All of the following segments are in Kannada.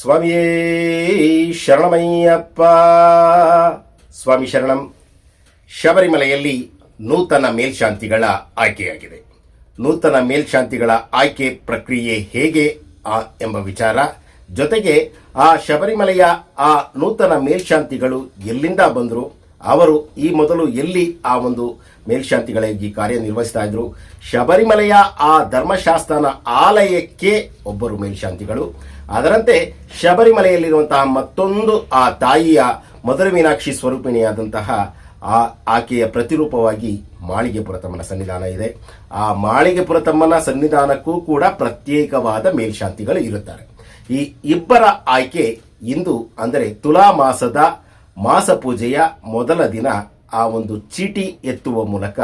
ಸ್ವಾಮಿಯೇ ಶರಣಮಯ್ಯಪ್ಪ. ಸ್ವಾಮಿ ಶರಣಂ ಶಬರಿಮಲೆಯಲ್ಲಿ ನೂತನ ಮೇಲ್ಶಾಂತಿಗಳ ಆಯ್ಕೆಯಾಗಿದೆ. ನೂತನ ಮೇಲ್ಶಾಂತಿಗಳ ಆಯ್ಕೆ ಪ್ರಕ್ರಿಯೆ ಹೇಗೆ ಆ, ಎಂಬ ವಿಚಾರ ಜೊತೆಗೆ ಆ ಶಬರಿಮಲೆಯ ಆ ನೂತನ ಮೇಲ್ಶಾಂತಿಗಳು ಎಲ್ಲಿಂದ ಬಂದರು ಅವರು ಈ ಮೊದಲು ಎಲ್ಲಿ ಆ ಒಂದು ಮೇಲ್ಶಾಂತಿಗಳಾಗಿ ಕಾರ್ಯನಿರ್ವಹಿಸ್ತಾ ಇದ್ರು ಶಬರಿಮಲೆಯ ಆ ಧರ್ಮಶಾಸ್ತ್ರನ ಆಲಯಕ್ಕೆ ಒಬ್ಬರು ಮೇಲ್ಶಾಂತಿಗಳು. ಅದರಂತೆ ಶಬರಿಮಲೆಯಲ್ಲಿರುವಂತಹ ಮತ್ತೊಂದು ಆ ತಾಯಿಯ ಮಧುರ ಮೀನಾಕ್ಷಿ ಸ್ವರೂಪಿಣಿಯಾದಂತಹ ಆ ಆಕೆಯ ಪ್ರತಿರೂಪವಾಗಿ ಮಾಳಿಗೆ ಪುರತಮ್ಮನ ಸನ್ನಿಧಾನ ಇದೆ. ಆ ಮಾಳಿಗೆ ಪುರತಮ್ಮನ ಸನ್ನಿಧಾನಕ್ಕೂ ಕೂಡ ಪ್ರತ್ಯೇಕವಾದ ಮೇಲ್ಶಾಂತಿಗಳು ಇರುತ್ತಾರೆ. ಈ ಇಬ್ಬರ ಆಯ್ಕೆ ಇಂದು ಅಂದರೆ ತುಲಾ ಮಾಸದ ಮಾಸ ಪೂಜೆಯ ಮೊದಲ ದಿನ ಆ ಒಂದು ಚೀಟಿ ಎತ್ತುವ ಮೂಲಕ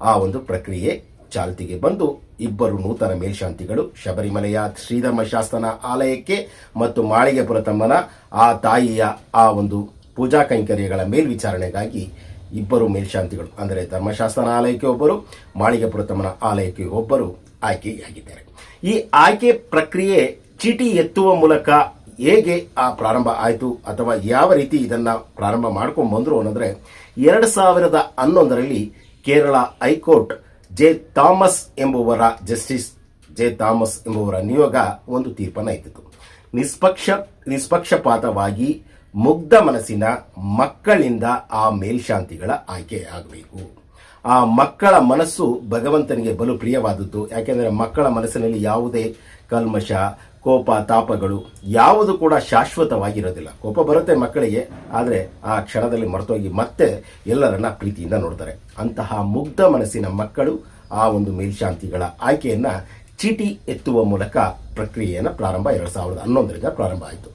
ಆ ಒಂದು ಪ್ರಕ್ರಿಯೆ ಚಾಲ್ತಿಗೆ ಬಂದು ಇಬ್ಬರು ನೂತನ ಮೇಲ್ಶಾಂತಿಗಳು ಶಬರಿಮಲೆಯ ಶ್ರೀಧರ್ಮಶಾಸ್ತನ ಆಲಯಕ್ಕೆ ಮತ್ತು ಮಾಳಿಗೆಪುರ ತಮ್ಮನ ಆ ತಾಯಿಯ ಆ ಒಂದು ಪೂಜಾ ಕೈಂಕರ್ಯಗಳ ಮೇಲ್ವಿಚಾರಣೆಗಾಗಿ ಇಬ್ಬರು ಮೇಲ್ಶಾಂತಿಗಳು, ಅಂದರೆ ಧರ್ಮಶಾಸ್ತ್ರನ ಆಲಯಕ್ಕೆ ಒಬ್ಬರು, ಮಾಳಿಗೆಪುರ ತಮ್ಮನ ಆಲಯಕ್ಕೆ ಒಬ್ಬರು ಆಯ್ಕೆಯಾಗಿದ್ದಾರೆ. ಈ ಆಯ್ಕೆ ಪ್ರಕ್ರಿಯೆ ಚೀಟಿ ಎತ್ತುವ ಮೂಲಕ ಹೇಗೆ ಆ ಪ್ರಾರಂಭ ಆಯಿತು ಅಥವಾ ಯಾವ ರೀತಿ ಇದನ್ನ ಪ್ರಾರಂಭ ಮಾಡ್ಕೊಂಡು ಬಂದರು ಅನ್ನೋದ್ರೆ, ಎರಡು ಸಾವಿರದ ಹನ್ನೊಂದರಲ್ಲಿ Kerala high court J Thomas ಎಂಬುವರ ಜಸ್ಟಿಸ್ ಜೆ ಥಾಮಸ್ ಎಂಬುವರ ನಿಯೋಗ ಒಂದು ತೀರ್ಪನ್ನು ಎತ್ತಿತು ನಿಷ್ಪಕ್ಷ, ನಿಷ್ಪಕ್ಷಪಾತವಾಗಿ ಮುಗ್ಧ ಮನಸ್ಸಿನ ಮಕ್ಕಳಿಂದ ಆ ಮೇಲ್ಶಾಂತಿಗಳ ಆಯ್ಕೆಯಾಗಬೇಕು ಆ ಮಕ್ಕಳ ಮನಸ್ಸು ಭಗವಂತನಿಗೆ ಬಲು ಪ್ರಿಯವಾದದ್ದು. ಯಾಕೆಂದರೆ ಮಕ್ಕಳ ಮನಸ್ಸಿನಲ್ಲಿ ಯಾವುದೇ ಕಲ್ಮಶ ಕೋಪ, ತಾಪಗಳು ಯಾವುದು ಕೂಡ ಶಾಶ್ವತವಾಗಿರೋದಿಲ್ಲ. ಕೋಪ ಬರುತ್ತೆ ಮಕ್ಕಳಿಗೆ, ಆದರೆ ಆ ಕ್ಷಣದಲ್ಲಿ ಮರೆತೋಗಿ ಮತ್ತೆ ಎಲ್ಲರನ್ನ ಪ್ರೀತಿಯಿಂದ ನೋಡ್ತಾರೆ. ಅಂತಹ ಮುಗ್ಧ ಮನಸ್ಸಿನ ಮಕ್ಕಳು ಆ ಒಂದು ಮೇಲ್ಶಾಂತಿಗಳ ಆಯ್ಕೆಯನ್ನು ಚೀಟಿ ಎತ್ತುವ ಮೂಲಕ ಪ್ರಕ್ರಿಯೆಯನ್ನು ಪ್ರಾರಂಭ ಎರಡು ಸಾವಿರದ ಹನ್ನೊಂದರಿಂದ ಪ್ರಾರಂಭ ಆಯಿತು.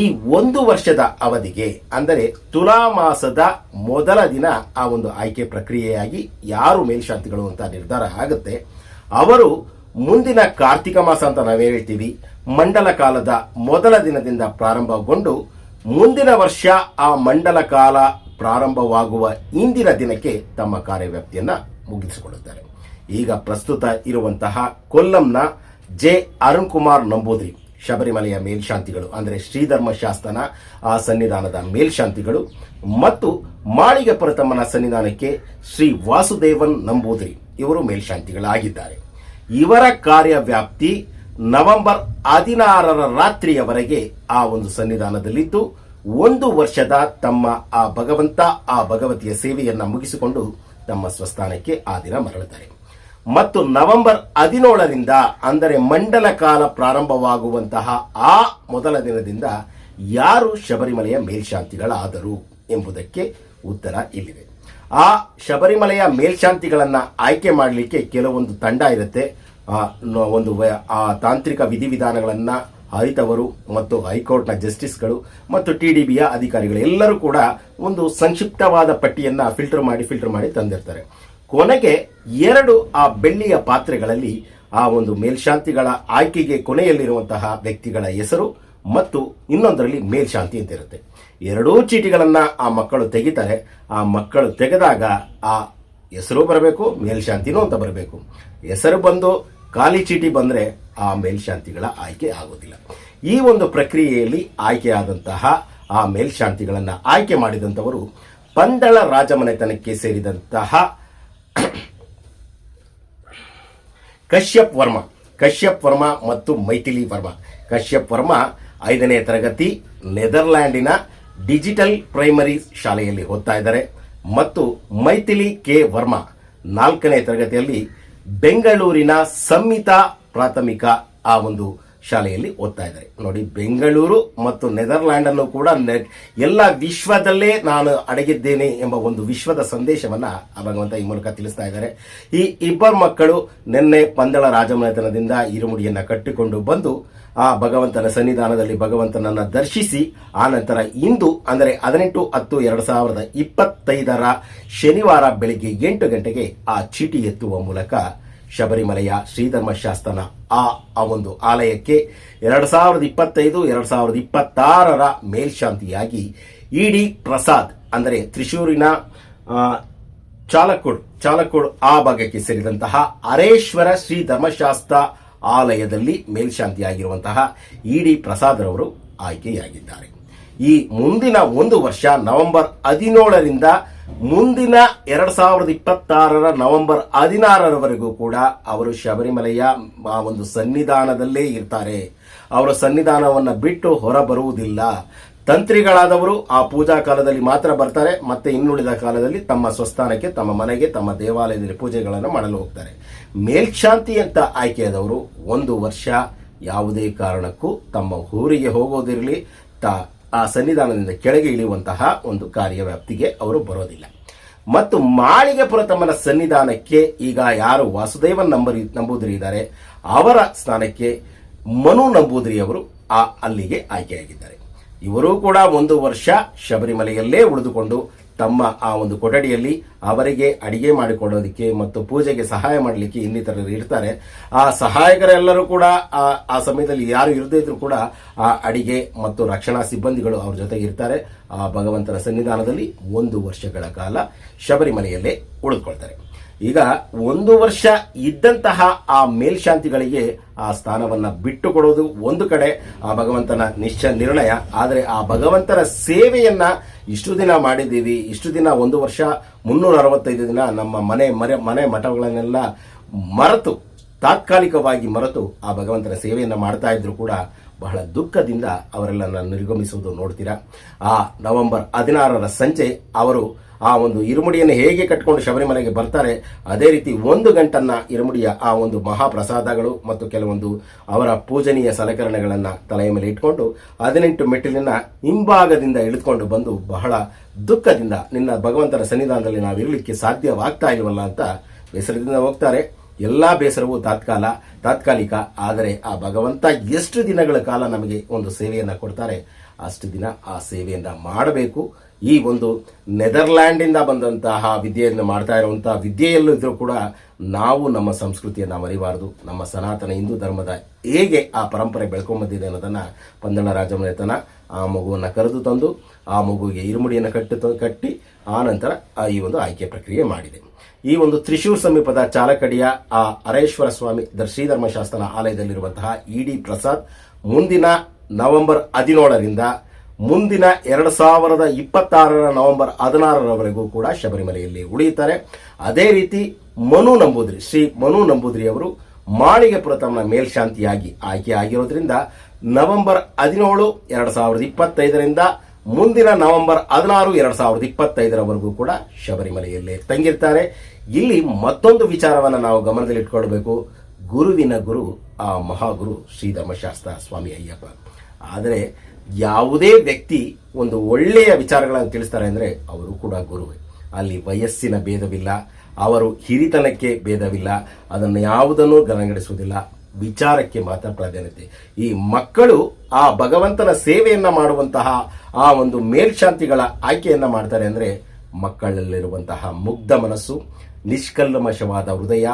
ಈ ಒಂದು ವರ್ಷದ ಅವಧಿಗೆ, ಅಂದರೆ ತುಲಾ ಮಾಸದ ಮೊದಲ ದಿನ ಆ ಒಂದು ಆಯ್ಕೆ ಪ್ರಕ್ರಿಯೆಯಾಗಿ ಯಾರು ಮೇಲ್ಶಾಂತಿಗಳು ಅಂತ ನಿರ್ಧಾರ ಆಗುತ್ತೆ, ಅವರು ಮುಂದಿನ ಕಾರ್ತಿಕ ಮಾಸ ಅಂತ ನಾವೇ ಹೇಳ್ತೀವಿ. ಮಂಡಲ ಕಾಲದ ಮೊದಲ ದಿನದಿಂದ ಪ್ರಾರಂಭಗೊಂಡು ಮುಂದಿನ ವರ್ಷ ಆ ಮಂಡಲ ಕಾಲ ಪ್ರಾರಂಭವಾಗುವ ಇಂದಿನ ದಿನಕ್ಕೆ ತಮ್ಮ ಕಾರ್ಯವ್ಯಾಪ್ತಿಯನ್ನ ಮುಗಿಸಿಕೊಳ್ಳುತ್ತಾರೆ. ಈಗ ಪ್ರಸ್ತುತ ಇರುವಂತಹ ಕೊಲ್ಲಂನ ಜೆ. ಅರುಣ್ ಕುಮಾರ್ ನಂಬೂದ್ರಿ, ಶಬರಿಮಲೆಯ ಮೇಲ್ಶಾಂತಿಗಳು, ಅಂದರೆ ಶ್ರೀಧರ್ಮಶಾಸ್ತ್ರನ ಆ ಸನ್ನಿಧಾನದ ಮೇಲ್ಶಾಂತಿಗಳು ಮತ್ತು ಮಾಳಿಗೆಪುರ ಪರತಮ್ಮನ ಸನ್ನಿಧಾನಕ್ಕೆ ಶ್ರೀ ವಾಸುದೇವನ್ ನಂಬೂದ್ರಿ ಇವರು ಮೇಲ್ಶಾಂತಿಗಳಾಗಿದ್ದಾರೆ. ಇವರ ಕಾರ್ಯವ್ಯಾಪ್ತಿ ನವೆಂಬರ್ ಹದಿನಾರರ ರಾತ್ರಿಯವರೆಗೆ ಆ ಒಂದು ಸನ್ನಿಧಾನದಲ್ಲಿದ್ದು, ಒಂದು ವರ್ಷದ ತಮ್ಮ ಆ ಭಗವಂತ, ಆ ಭಗವತಿಯ ಸೇವೆಯನ್ನ ಮುಗಿಸಿಕೊಂಡು ತಮ್ಮ ಸ್ವಸ್ಥಾನಕ್ಕೆ ಆ ದಿನ ಮರಳುತ್ತಾರೆ. ಮತ್ತು ನವೆಂಬರ್ ಹದಿನೇಳರಿಂದ, ಅಂದರೆ ಮಂಡಲ ಕಾಲ ಪ್ರಾರಂಭವಾಗುವಂತಹ ಆ ಮೊದಲ ದಿನದಿಂದ ಯಾರು ಶಬರಿಮಲೆಯ ಮೇಲ್ಶಾಂತಿಗಳಾದರು ಎಂಬುದಕ್ಕೆ ಉತ್ತರ ಇಲ್ಲಿದೆ. ಆ ಶಬರಿಮಲೆಯ ಮೇಲ್ಶಾಂತಿಗಳನ್ನು ಆಯ್ಕೆ ಮಾಡಲಿಕ್ಕೆ ಕೆಲವೊಂದು ತಂಡ ಇರುತ್ತೆ. ಒಂದು ಆ ತಾಂತ್ರಿಕ ವಿಧಿವಿಧಾನಗಳನ್ನು ಅರಿತವರು ಮತ್ತು ಹೈಕೋರ್ಟ್ನ ಜಸ್ಟಿಸ್ಗಳು ಮತ್ತು ಟಿ ಡಿ ಬಿಯ ಅಧಿಕಾರಿಗಳು ಎಲ್ಲರೂ ಕೂಡ ಒಂದು ಸಂಕ್ಷಿಪ್ತವಾದ ಪಟ್ಟಿಯನ್ನು ಫಿಲ್ಟರ್ ಮಾಡಿ ಫಿಲ್ಟರ್ ಮಾಡಿ ತಂದಿರ್ತಾರೆ. ಕೊನೆಗೆ ಎರಡು ಆ ಬೆಳ್ಳಿಯ ಪಾತ್ರೆಗಳಲ್ಲಿ ಆ ಒಂದು ಮೇಲ್ಶಾಂತಿಗಳ ಆಯ್ಕೆಗೆ ಕೊನೆಯಲ್ಲಿರುವಂತಹ ವ್ಯಕ್ತಿಗಳ ಹೆಸರು ಮತ್ತು ಇನ್ನೊಂದರಲ್ಲಿ ಮೇಲ್ಶಾಂತಿ ಅಂತ ಇರುತ್ತೆ. ಎರಡೂ ಚೀಟಿಗಳನ್ನ ಆ ಮಕ್ಕಳು ತೆಗಿತಾರೆ. ಆ ಮಕ್ಕಳು ತೆಗೆದಾಗ ಆ ಹೆಸರು ಬರಬೇಕು, ಮೇಲ್ಶಾಂತಿನೂ ಅಂತ ಬರಬೇಕು. ಹೆಸರು ಬಂದು ಖಾಲಿ ಚೀಟಿ ಬಂದ್ರೆ ಆ ಮೇಲ್ಶಾಂತಿಗಳ ಆಯ್ಕೆ ಆಗೋದಿಲ್ಲ. ಈ ಒಂದು ಪ್ರಕ್ರಿಯೆಯಲ್ಲಿ ಆಯ್ಕೆಯಾದಂತಹ ಆ ಮೇಲ್ಶಾಂತಿಗಳನ್ನು ಆಯ್ಕೆ ಮಾಡಿದಂಥವರು ಪಂದಳ ರಾಜಮನೆತನಕ್ಕೆ ಸೇರಿದಂತಹ ಕಶ್ಯಪ್ ವರ್ಮ. ಕಶ್ಯಪ್ ವರ್ಮ ಮತ್ತು ಮೈಥಿಲಿ ವರ್ಮ. ಕಶ್ಯಪ್ ವರ್ಮ ಐದನೇ ತರಗತಿ, ನೆದರ್ಲ್ಯಾಂಡಿನ ಡಿಜಿಟಲ್ ಪ್ರೈಮರಿ ಶಾಲೆಯಲ್ಲಿ ಓದ್ತಾ ಇದ್ದಾರೆ. ಮತ್ತು ಮೈಥಿಲಿ ಕೆ ವರ್ಮಾ ನಾಲ್ಕನೇ ತರಗತಿಯಲ್ಲಿ ಬೆಂಗಳೂರಿನ ಸಂಹಿತ ಪ್ರಾಥಮಿಕ ಆ ಒಂದು ಶಾಲೆಯಲ್ಲಿ ಓದ್ತಾ ಇದ್ದಾರೆ. ನೋಡಿ, ಬೆಂಗಳೂರು ಮತ್ತು ನೆದರ್ಲ್ಯಾಂಡ್ ಅನ್ನು ಕೂಡ ಎಲ್ಲ ವಿಶ್ವದಲ್ಲೇ ನಾನು ಅಡಗಿದ್ದೇನೆ ಎಂಬ ಒಂದು ವಿಶ್ವದ ಸಂದೇಶವನ್ನ ಭಗವಂತ ಈ ಮೂಲಕ ತಿಳಿಸ್ತಾ ಇದ್ದಾರೆ. ಈ ಇಬ್ಬರು ಮಕ್ಕಳು ನಿನ್ನೆ ಪಂದಳ ರಾಜಮನೆತನದಿಂದ ಇರುಮುಡಿಯನ್ನ ಕಟ್ಟಿಕೊಂಡು ಬಂದು ಆ ಭಗವಂತನ ಸನ್ನಿಧಾನದಲ್ಲಿ ಭಗವಂತನನ್ನ ದರ್ಶಿಸಿ, ಆ ನಂತರ ಇಂದು, ಅಂದರೆ ಹದಿನೆಂಟು ಹತ್ತು ಎರಡು ಸಾವಿರದ ಇಪ್ಪತ್ತೈದರ ಶನಿವಾರ ಬೆಳಿಗ್ಗೆ ಎಂಟು ಗಂಟೆಗೆ ಆ ಚೀಟಿ ಎತ್ತುವ ಮೂಲಕ ಶಬರಿಮಲೆಯ ಶ್ರೀಧರ್ಮಶಾಸ್ತ್ರನ ಆ ಆ ಒಂದು ಆಲಯಕ್ಕೆ ಎರಡು ಸಾವಿರದ ಇಪ್ಪತ್ತೈದು, ಎರಡು ಸಾವಿರದ ಇಪ್ಪತ್ತಾರರ ಮೇಲ್ಶಾಂತಿಯಾಗಿ ಇಡಿ ಪ್ರಸಾದ್, ಅಂದರೆ ತ್ರಿಶೂರಿನ ಚಾಲಕೋಡ್ ಚಾಲಕೋಡ್ ಆ ಭಾಗಕ್ಕೆ ಸೇರಿದಂತಹ ಅರೇಶ್ವರ ಶ್ರೀ ಧರ್ಮಶಾಸ್ತ್ರ ಆಲಯದಲ್ಲಿ ಮೇಲ್ಶಾಂತಿಯಾಗಿರುವಂತಹ ಇಡಿ ಪ್ರಸಾದ್ ರವರು ಆಯ್ಕೆಯಾಗಿದ್ದಾರೆ. ಈ ಮುಂದಿನ ಒಂದು ವರ್ಷ ನವೆಂಬರ್ ಹದಿನೇಳರಿಂದ ಮುಂದಿನ ಎರಡ್ ಸಾವಿರದ ಇಪ್ಪತ್ತಾರರ ನವೆಂಬರ್ ಹದಿನಾರರವರೆಗೂ ಕೂಡ ಅವರು ಶಬರಿಮಲೆಯ ಆ ಒಂದು ಸನ್ನಿಧಾನದಲ್ಲೇ ಇರ್ತಾರೆ. ಅವರ ಸನ್ನಿಧಾನವನ್ನು ಬಿಟ್ಟು ಹೊರಬರುವುದಿಲ್ಲ. ತಂತ್ರಿಗಳಾದವರು ಆ ಪೂಜಾ ಕಾಲದಲ್ಲಿ ಮಾತ್ರ ಬರ್ತಾರೆ, ಮತ್ತೆ ಇನ್ನುಳಿದ ಕಾಲದಲ್ಲಿ ತಮ್ಮ ಸ್ವಸ್ಥಾನಕ್ಕೆ, ತಮ್ಮ ಮನೆಗೆ, ತಮ್ಮ ದೇವಾಲಯದಲ್ಲಿ ಪೂಜೆಗಳನ್ನು ಮಾಡಲು ಹೋಗ್ತಾರೆ. ಮೇಲ್ಶಾಂತಿ ಅಂತ ಆಯ್ಕೆಯಾದವರು ಒಂದು ವರ್ಷ ಯಾವುದೇ ಕಾರಣಕ್ಕೂ ತಮ್ಮ ಊರಿಗೆ ಹೋಗೋದಿರಲಿ, ತಾ, ಆ ಸನ್ನಿಧಾನದಿಂದ ಕೆಳಗೆ ಇಳಿಯುವಂತಹ ಒಂದು ಕಾರ್ಯವ್ಯಾಪ್ತಿಗೆ ಅವರು ಬರೋದಿಲ್ಲ. ಮತ್ತು ಮಾಳಿಗೆ ಪುರತಮ್ಮನ ಸನ್ನಿಧಾನಕ್ಕೆ ಈಗ ಯಾರು ವಾಸುದೇವನ್ ನಂಬರಿ, ನಂಬೂದಿರಿ ಇದ್ದಾರೆ, ಅವರ ಸ್ಥಾನಕ್ಕೆ ಮನು ನಂಬೂದರಿ ಅವರು ಆ ಅಲ್ಲಿಗೆ ಆಯ್ಕೆಯಾಗಿದ್ದಾರೆ. ಇವರು ಕೂಡ ಒಂದು ವರ್ಷ ಶಬರಿಮಲೆಯಲ್ಲೇ ಉಳಿದುಕೊಂಡು ತಮ್ಮ ಆ ಒಂದು ಕೊಠಡಿಯಲ್ಲಿ ಅವರಿಗೆ ಅಡಿಗೆ ಮಾಡಿಕೊಡೋದಕ್ಕೆ ಮತ್ತು ಪೂಜೆಗೆ ಸಹಾಯ ಮಾಡಲಿಕ್ಕೆ ಇನ್ನಿತರರು ಇರ್ತಾರೆ. ಆ ಸಹಾಯಕರೆಲ್ಲರೂ ಕೂಡ ಆ ಆ ಸಮಯದಲ್ಲಿ ಯಾರು ಇರದೇ ಇದ್ರು ಕೂಡ ಆ ಅಡಿಗೆ ಮತ್ತು ರಕ್ಷಣಾ ಸಿಬ್ಬಂದಿಗಳು ಅವ್ರ ಜೊತೆಗೆ ಇರ್ತಾರೆ. ಆ ಭಗವಂತನ ಸನ್ನಿಧಾನದಲ್ಲಿ ಒಂದು ವರ್ಷಗಳ ಕಾಲ ಶಬರಿಮಲೆಯಲ್ಲೇ ಉಳಿದುಕೊಳ್ತಾರೆ. ಈಗ ಒಂದು ವರ್ಷ ಇದ್ದಂತಹ ಆ ಮೇಲ್ಶಾಂತಿಗಳಿಗೆ ಆ ಸ್ಥಾನವನ್ನ ಬಿಟ್ಟು ಕೊಡೋದು ಒಂದು ಕಡೆ, ಆ ಭಗವಂತನ ನಿಶ್ಚಯ ನಿರ್ಣಯ. ಆದರೆ ಆ ಭಗವಂತನ ಸೇವೆಯನ್ನ ಇಷ್ಟು ದಿನ ಮಾಡಿದ್ದೀವಿ. ಇಷ್ಟು ದಿನ ಒಂದು ವರ್ಷ, ಮುನ್ನೂರ ಅರವತ್ತೈದು ದಿನ ನಮ್ಮ ಮನೆ ಮನೆ ಮನೆ ಮಠಗಳನ್ನೆಲ್ಲ ಮರೆತು, ತಾತ್ಕಾಲಿಕವಾಗಿ ಮರೆತು ಆ ಭಗವಂತನ ಸೇವೆಯನ್ನು ಮಾಡ್ತಾ ಇದ್ರು ಕೂಡ ಬಹಳ ದುಃಖದಿಂದ ಅವರೆಲ್ಲ ನಿರ್ಗಮಿಸುವುದು ನೋಡ್ತೀರಾ? ಆ ನವೆಂಬರ್ ಹದಿನಾರರ ಸಂಜೆ ಅವರು ಆ ಒಂದು ಇರುಮುಡಿಯನ್ನು ಹೇಗೆ ಕಟ್ಕೊಂಡು ಶಬರಿಮಲೆಗೆ ಬರ್ತಾರೆ, ಅದೇ ರೀತಿ ಒಂದು ಗಂಟನ್ನ ಇರುಮುಡಿಯ ಆ ಒಂದು ಮಹಾಪ್ರಸಾದಗಳು ಮತ್ತು ಕೆಲವೊಂದು ಅವರ ಪೂಜನೀಯ ಸಲಕರಣೆಗಳನ್ನು ತಲೆಯ ಮೇಲೆ ಇಟ್ಕೊಂಡು ಹದಿನೆಂಟು ಮೆಟ್ಟಿಲಿನ ಹಿಂಭಾಗದಿಂದ ಇಳಿದುಕೊಂಡು ಬಂದು ಬಹಳ ದುಃಖದಿಂದ ನಿನ್ನ ಭಗವಂತನ ಸನ್ನಿಧಾನದಲ್ಲಿ ನಾವು ಇರಲಿಕ್ಕೆ ಸಾಧ್ಯವಾಗ್ತಾ ಇಲ್ವಲ್ಲ ಅಂತ ಬೇಸರದಿಂದ ಹೋಗ್ತಾರೆ. ಎಲ್ಲಾ ಬೇಸರವು ತಾತ್ಕಾಲ, ತಾತ್ಕಾಲಿಕ. ಆದರೆ ಆ ಭಗವಂತ ಎಷ್ಟು ದಿನಗಳ ಕಾಲ ನಮಗೆ ಒಂದು ಸೇವೆಯನ್ನು ಕೊಡ್ತಾರೆ, ಅಷ್ಟು ದಿನ ಆ ಸೇವೆಯನ್ನು ಮಾಡಬೇಕು. ಈ ಒಂದು ನೆದರ್ಲ್ಯಾಂಡಿಂದ ಬಂದಂತಹ ವಿದ್ಯೆಯನ್ನು ಮಾಡ್ತಾ ಇರುವಂತಹ ವಿದ್ಯೆಯಲ್ಲೂ ಇದ್ರೂ ಕೂಡ ನಾವು ನಮ್ಮ ಸಂಸ್ಕೃತಿಯನ್ನು ಮರಿಬಾರದು. ನಮ್ಮ ಸನಾತನ ಹಿಂದೂ ಧರ್ಮದ ಹೇಗೆ ಆ ಪರಂಪರೆ ಬೆಳ್ಕೊಂಬಂದಿದೆ ಅನ್ನೋದನ್ನ ಪಂದಳ ರಾಜಮನೆತನ ಆ ಮಗುವನ್ನು ಕರೆದು ತಂದು, ಆ ಮಗುವಿಗೆ ಇರುಮುಡಿಯನ್ನು ಕಟ್ಟು, ಕಟ್ಟಿ ಆ ನಂತರ ಈ ಒಂದು ಆಯ್ಕೆ ಪ್ರಕ್ರಿಯೆ ಮಾಡಿದೆ. ಈ ಒಂದು ತ್ರಿಶೂರ್ ಸಮೀಪದ ಚಾಲಕಡಿಯ ಆ ಅರೇಶ್ವರ ಸ್ವಾಮಿ ದರ್ಶಿ ಧರ್ಮಶಾಸ್ತ್ರನ ಆಲಯದಲ್ಲಿರುವಂತಹ ಇ ಡಿ ಪ್ರಸಾದ್ ಮುಂದಿನ ನವೆಂಬರ್ ಹದಿನೇಳರಿಂದ ಮುಂದಿನ ಎರಡು ಸಾವಿರದ ಇಪ್ಪತ್ತಾರರ ನವೆಂಬರ್ ಹದಿನಾರರವರೆಗೂ ಕೂಡ ಶಬರಿಮಲೆಯಲ್ಲಿ ಉಳಿಯುತ್ತಾರೆ. ಅದೇ ರೀತಿ ಮನು ನಂಬೂದ್ರಿ, ಶ್ರೀ ಮನು ನಂಬೂದ್ರಿ ಅವರು ಮಾಳಿಗೆ ತಮ್ಮ ಮೇಲ್ಶಾಂತಿಯಾಗಿ ಆಯ್ಕೆ ಆಗಿರೋದ್ರಿಂದ ನವೆಂಬರ್ ಹದಿನೇಳು, ಎರಡು ಸಾವಿರದ ಇಪ್ಪತ್ತೈದರಿಂದ ಮುಂದಿನ ನವೆಂಬರ್ ಹದಿನಾರು, ಎರಡು ಸಾವಿರದ ಇಪ್ಪತ್ತೈದರವರೆಗೂ ಕೂಡ ಶಬರಿಮಲೆಯಲ್ಲೇ ತಂಗಿರ್ತಾರೆ. ಇಲ್ಲಿ ಮತ್ತೊಂದು ವಿಚಾರವನ್ನು ನಾವು ಗಮನದಲ್ಲಿ ಇಟ್ಕೊಳ್ಬೇಕು ಗುರುವಿನ ಗುರು, ಆ ಮಹಾಗುರು ಶ್ರೀ ಧರ್ಮಶಾಸ್ತ್ರ ಸ್ವಾಮಿ ಅಯ್ಯಪ್ಪ. ಆದರೆ ಯಾವುದೇ ವ್ಯಕ್ತಿ ಒಂದು ಒಳ್ಳೆಯ ವಿಚಾರಗಳನ್ನು ತಿಳಿಸ್ತಾರೆ ಅಂದರೆ ಅವರು ಕೂಡ ಗುರುವೇ. ಅಲ್ಲಿ ವಯಸ್ಸಿನ ಭೇದವಿಲ್ಲ, ಅವರು ಹಿರಿತನಕ್ಕೆ ಭೇದವಿಲ್ಲ, ಅದನ್ನು ಯಾವುದನ್ನು ಗಮನಗಡಿಸುವುದಿಲ್ಲ ವಿಚಾರಕ್ಕೆ ಮಾತ್ರ ಪ್ರಾಧಾನ್ಯತೆ. ಈ ಮಕ್ಕಳು ಆ ಭಗವಂತನ ಸೇವೆಯನ್ನು ಮಾಡುವಂತಹ ಆ ಒಂದು ಮೇಲ್ಶಾಂತಿಗಳ ಆಯ್ಕೆಯನ್ನು ಮಾಡ್ತಾರೆ ಅಂದ್ರೆ ಮಕ್ಕಳಲ್ಲಿರುವಂತಹ ಮುಗ್ಧ ಮನಸ್ಸು, ನಿಷ್ಕಲ್ಮಶವಾದ ಹೃದಯ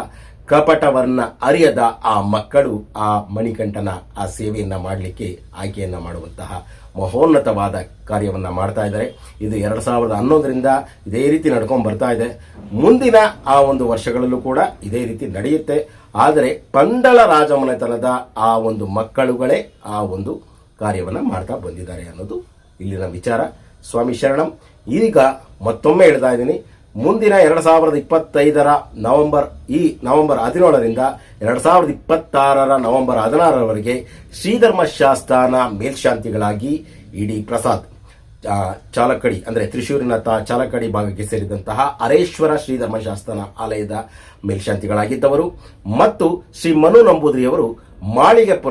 ಕಪಟವನ್ನ ಅರಿಯದ ಆ ಮಕ್ಕಳು ಆ ಮಣಿಕಂಠನ ಆ ಸೇವೆಯನ್ನು ಮಾಡಲಿಕ್ಕೆ ಆಯ್ಕೆಯನ್ನು ಮಾಡುವಂತಹ ಮಹೋನ್ನತವಾದ ಕಾರ್ಯವನ್ನ ಮಾಡ್ತಾ ಇದ್ದಾರೆ. ಇದು ಎರಡು ಸಾವಿರದ ಹನ್ನೊಂದರಿಂದ ಇದೇ ರೀತಿ ನಡ್ಕೊಂಡು ಬರ್ತಾ ಇದೆ. ಮುಂದಿನ ಆ ಒಂದು ವರ್ಷಗಳಲ್ಲೂ ಕೂಡ ಇದೇ ರೀತಿ ನಡೆಯುತ್ತೆ. ಆದರೆ ಪಂದಳ ರಾಜಮನೆತನದ ಆ ಒಂದು ಮಕ್ಕಳುಗಳೇ ಆ ಒಂದು ಕಾರ್ಯವನ್ನ ಮಾಡ್ತಾ ಬಂದಿದ್ದಾರೆ ಅನ್ನೋದು ಇಲ್ಲಿನ ವಿಚಾರ. ಸ್ವಾಮಿ ಶರಣಂ ಈಗ ಮತ್ತೊಮ್ಮೆ ಹೇಳ್ತಾ ಇದ್ದೀನಿ. ಮುಂದಿನ ಎರಡು ಸಾವಿರದ ಇಪ್ಪತ್ತೈದರ ನವೆಂಬರ್, ಈ ನವೆಂಬರ್ ಹದಿನೇಳರಿಂದ ಎರಡು ಸಾವಿರದ ಇಪ್ಪತ್ತಾರರ ನವೆಂಬರ್ ಹದಿನಾರರವರೆಗೆ ಶ್ರೀಧರ್ಮಶಾಸ್ತಾನ ಮೇಲ್ಶಾಂತಿಗಳಾಗಿ ಇಡಿ ಪ್ರಸಾದ್ ಚಾಲಕಡಿ, ಅಂದ್ರೆ ತ್ರಿಶೂರಿನ ತಾ- ಚಾಲಕಡಿ ಭಾಗಕ್ಕೆ ಸೇರಿದಂತಹ ಅರೇಶ್ವರ ಶ್ರೀ ಶಾಸ್ತಾನ ಆಲಯದ ಮೇಲ್ಶಾಂತಿಗಳಾಗಿದ್ದವರು ಮತ್ತು ಶ್ರೀ ಮನು ನಂಬೂದ್ರಿಯವರು ಮಾಳಿಗೆಪುರ